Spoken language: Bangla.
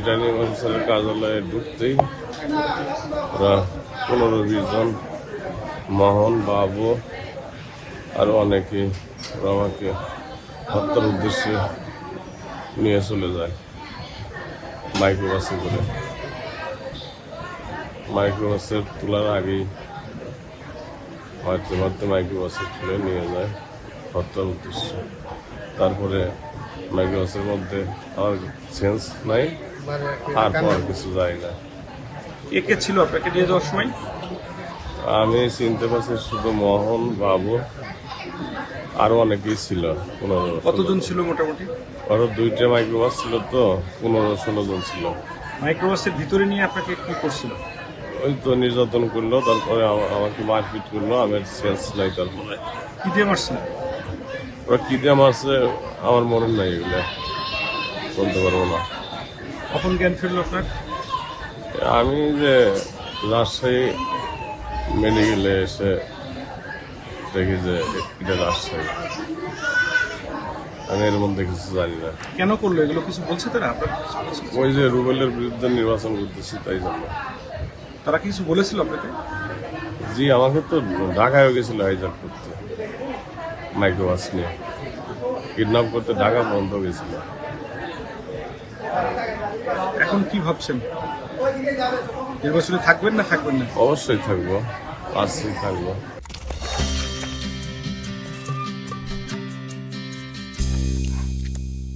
রিটার্নিং অফিসারের কার্যালয়ে ঢুকতেই ওরা পনেরো বিশ মোহন, বাবু আরও অনেকে ওরা আমাকে হত্যার উদ্দেশ্যে নিয়ে চলে যায়। মাইক্রোবাসে করে। মাইক্রোবাসের তোলার আগেই মারতে মারতে মাইক্রোবাসে তুলে নিয়ে যায় হত্যার উদ্দেশ্যে। তারপরে মাইক্রোবাসের মধ্যে আর সেন্স নাই। আর পর কিছু যায় না। কে কে ছিল আপনাকে নিয়ে যাওয়ার সময়? আমি চিনতে পারছি শুধু মোহন বাবু আরও অনেকেই ছিল পনেরো কতজন ছিল মোটামুটি? আরও দুইটা মাইক্রোবাস ছিল তো পনেরো ষোলো জন ছিল। মাইক্রোবাসের ভিতরে নিয়ে আপনাকে কি করছিল? ওই তো নির্যাতন করল তারপরে আমা- আমাকে মারপিট করল আমার সেন্স নাই তারপরে। কি দিয়ে মারছিল? ওরা কি দিয়ে মারছে আমার মনে নাই এগুলো। বলতে পারব না। কখন জ্ঞান ফিরলো আপনার? আমি যে রাজশাহী মেডিকেলে এসে দেখি যে এটা রাজশাহী। আমি এর মধ্যে কিছু জানি না। কেন করল? এগুলো কিছু বলছে তারা? আপনার ওই যে রুবেলের বিরুদ্ধে নির্বাচন করতেছি তাই জন্য। তারা কিছু বলেছিল আপনাকে? জি আমাকে তো ঢাকায় গেছিল হাইজাক করতে মাইক্রোবাস নিয়ে। কিডন্যাপ করতে ঢাকা বন্ধ গেছিল। এখন কি ভাবছেন? নির্বাচনে থাকবেন না থাকবেন না? অবশ্যই থাকব আসছি থাকব।